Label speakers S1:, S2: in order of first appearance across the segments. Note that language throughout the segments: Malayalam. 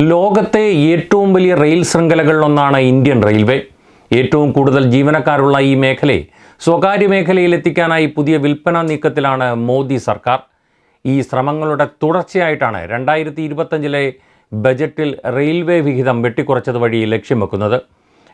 S1: ലോകത്തെ ഏറ്റവും വലിയ റെയിൽ ശൃംഖലകളിലൊന്നാണ് ഇന്ത്യൻ റെയിൽവേ. ഏറ്റവും കൂടുതൽ ജീവനക്കാരുള്ള ഈ മേഖലയെ സ്വകാര്യ മേഖലയിൽ എത്തിക്കാനായി പുതിയ വിൽപ്പന നീക്കത്തിലാണ് മോദി സർക്കാർ. ഈ ശ്രമങ്ങളുടെ തുടർച്ചയായിട്ടാണ് രണ്ടായിരത്തി ഇരുപത്തഞ്ചിലെ ബജറ്റിൽ റെയിൽവേ വിഹിതം വെട്ടിക്കുറച്ചത് വഴി ലക്ഷ്യം വെക്കുന്നത്.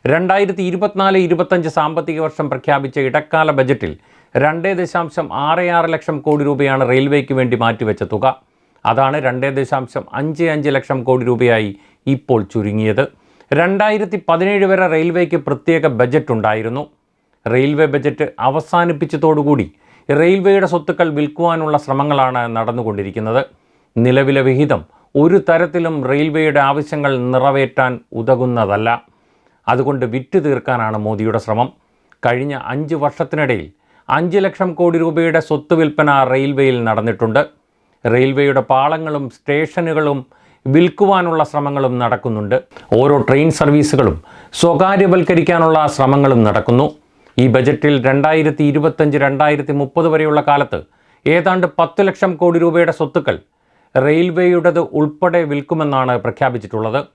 S1: രണ്ടായിരത്തി ഇരുപത്തിനാല് ഇരുപത്തഞ്ച് സാമ്പത്തിക വർഷം പ്രഖ്യാപിച്ച ഇടക്കാല ബജറ്റിൽ രണ്ട് ദശാംശം ആറ് ആറ് ലക്ഷം കോടി രൂപയാണ് റെയിൽവേക്ക് വേണ്ടി മാറ്റിവെച്ച തുക. അതാണ് രണ്ട് ദശാംശം അഞ്ച് അഞ്ച് ലക്ഷം കോടി രൂപയായി ഇപ്പോൾ ചുരുങ്ങിയത്. രണ്ടായിരത്തി പതിനേഴ് വരെ റെയിൽവേക്ക് പ്രത്യേക ബജറ്റ് ഉണ്ടായിരുന്നു. റെയിൽവേ ബജറ്റ് അവസാനിപ്പിച്ചതോടുകൂടി റെയിൽവേയുടെ സ്വത്തുക്കൾ വിൽക്കുവാനുള്ള ശ്രമങ്ങളാണ് നടന്നുകൊണ്ടിരിക്കുന്നത്. നിലവിലെ വിഹിതം ഒരു തരത്തിലും റെയിൽവേയുടെ ആവശ്യങ്ങൾ നിറവേറ്റാൻ ഉതകുന്നതല്ല. അതുകൊണ്ട് വിറ്റ് തീർക്കാനാണ് മോദിയുടെ ശ്രമം. കഴിഞ്ഞ അഞ്ച് വർഷത്തിനിടയിൽ അഞ്ച് ലക്ഷം കോടി രൂപയുടെ സ്വത്ത് വിൽപ്പന റെയിൽവേയിൽ നടന്നിട്ടുണ്ട്. റെയിൽവേയുടെ പാളങ്ങളും സ്റ്റേഷനുകളും വിൽക്കുവാനുള്ള ശ്രമങ്ങളും നടക്കുന്നുണ്ട്. ഓരോ ട്രെയിൻ സർവീസുകളും സ്വകാര്യവൽക്കരിക്കാനുള്ള ശ്രമങ്ങളും നടക്കുന്നു. ഈ ബജറ്റിൽ രണ്ടായിരത്തി ഇരുപത്തഞ്ച് രണ്ടായിരത്തി മുപ്പത് വരെയുള്ള കാലത്ത് ഏതാണ്ട് പത്ത് ലക്ഷം കോടി രൂപയുടെ സ്വത്തുക്കൾ റെയിൽവേയുടേത് ഉൾപ്പെടെ വിൽക്കുമെന്നാണ് പ്രഖ്യാപിച്ചിട്ടുള്ളത്.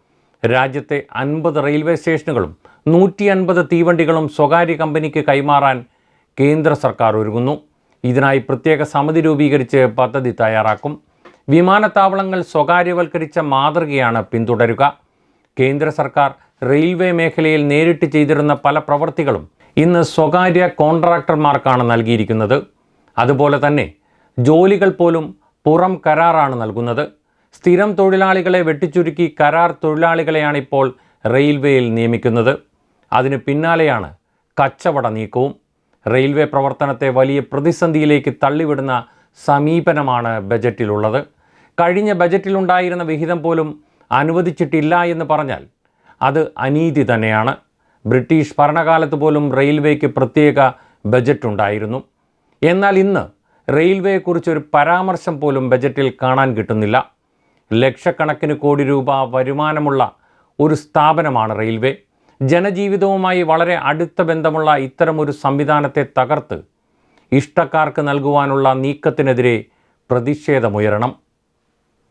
S1: രാജ്യത്തെ അൻപത് റെയിൽവേ സ്റ്റേഷനുകളും നൂറ്റി അൻപത് തീവണ്ടികളും സ്വകാര്യ കമ്പനിക്ക് കൈമാറാൻ കേന്ദ്ര സർക്കാർ ഒരുങ്ങുന്നു. ഇതിനായി പ്രത്യേക സമിതി രൂപീകരിച്ച് പദ്ധതി തയ്യാറാക്കും. വിമാനത്താവളങ്ങൾ സ്വകാര്യവൽക്കരിച്ച മാതൃകയാണ് പിന്തുടരുക. കേന്ദ്ര സർക്കാർ റെയിൽവേ മേഖലയിൽ നേരിട്ട് ചെയ്തിരുന്ന പല പ്രവൃത്തികളും ഇന്ന് സ്വകാര്യ കോൺട്രാക്ടർമാർക്കാണ് നൽകിയിരിക്കുന്നത്. അതുപോലെ തന്നെ ജോലികൾ പോലും പുറം കരാറാണ് നൽകുന്നത്. സ്ഥിരം തൊഴിലാളികളെ വെട്ടിച്ചുരുക്കി കരാർ തൊഴിലാളികളെയാണ് ഇപ്പോൾ റെയിൽവേയിൽ നിയമിക്കുന്നത്. അതിന് പിന്നാലെയാണ് കച്ചവട നീക്കവും. റെയിൽവേ പ്രവർത്തനത്തെ വലിയ പ്രതിസന്ധിയിലേക്ക് തള്ളിവിടുന്ന സമീപനമാണ് ബജറ്റിലുള്ളത്. കഴിഞ്ഞ ബജറ്റിലുണ്ടായിരുന്ന വിഹിതം പോലും അനുവദിച്ചിട്ടില്ല എന്ന് പറഞ്ഞാൽ അത് അനീതി തന്നെയാണ്. ബ്രിട്ടീഷ് ഭരണകാലത്ത് പോലും റെയിൽവേക്ക് പ്രത്യേക ബജറ്റ് ഉണ്ടായിരുന്നു എന്നാൽ ഇന്ന് റെയിൽവേയെക്കുറിച്ചൊരു പരാമർശം പോലും ബജറ്റിൽ കാണാൻ കിട്ടുന്നില്ല. ലക്ഷക്കണക്കിന് കോടി രൂപ വരുമാനമുള്ള ഒരു സ്ഥാപനമാണ് റെയിൽവേ. ജനജീവിതവുമായി വളരെ അടുത്ത ബന്ധമുള്ള ഇത്തരമൊരു സംവിധാനത്തെ തകർത്ത് ഇഷ്ടക്കാർക്ക് നൽകുവാനുള്ള നീക്കത്തിനെതിരെ പ്രതിഷേധമുയരണം.